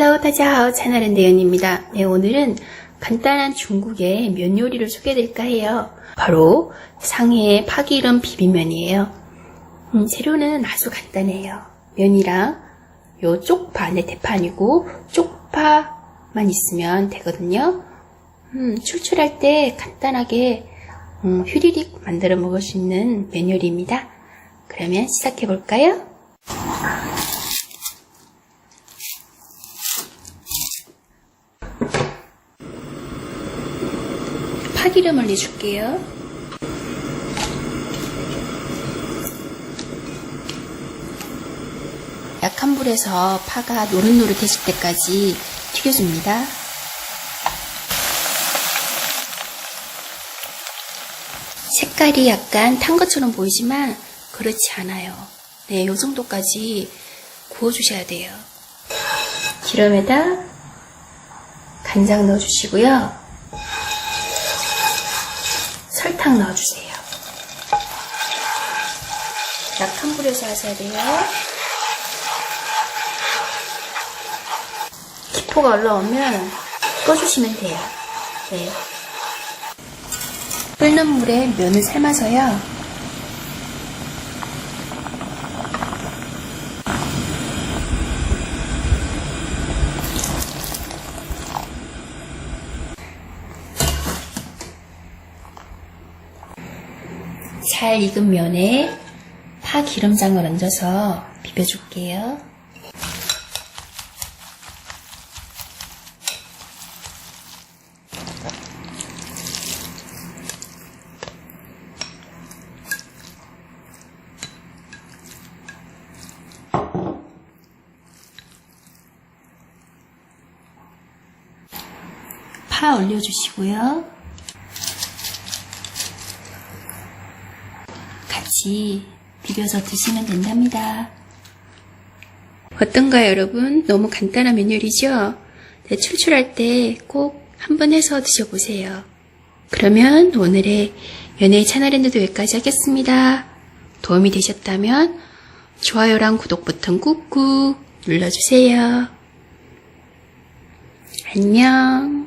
Hello, 다자하오 채널은 대연입니다. 네, 오늘은 간단한 중국의 면 요리를 소개해드릴까 해요. 바로 상해의 파기름 비빔면이에요. 음, 재료는 아주 간단해요. 면이랑 요 쪽파, 네, 대판이고 쪽파만 있으면 되거든요. 음, 출출할 때 간단하게 음, 휘리릭 만들어 먹을 수 있는 면 요리입니다. 그러면 시작해 볼까요? 파기름을 내줄게요. 약한 불에서 파가 노릇노릇해질 때까지 튀겨줍니다. 색깔이 약간 탄 것처럼 보이지만 그렇지 않아요. 네, 요 정도까지 구워주셔야 돼요. 기름에다 간장 넣어주시고요. 설탕 넣어주세요. 약한 불에서 하셔야 돼요. 기포가 올라오면 꺼주시면 돼요. 네. 끓는 물에 면을 삶아서요. 잘 익은 면에 파 기름장을 얹어서 비벼줄게요. 파 올려주시고요. 같이 비벼서 드시면 된답니다. 어떤가요, 여러분? 너무 간단한 메뉴이죠? 네, 출출할 때 꼭 한번 해서 드셔보세요. 그러면 오늘의 연예의 채널엔드도 여기까지 하겠습니다. 도움이 되셨다면 좋아요랑 구독 버튼 꾹꾹 눌러주세요. 안녕.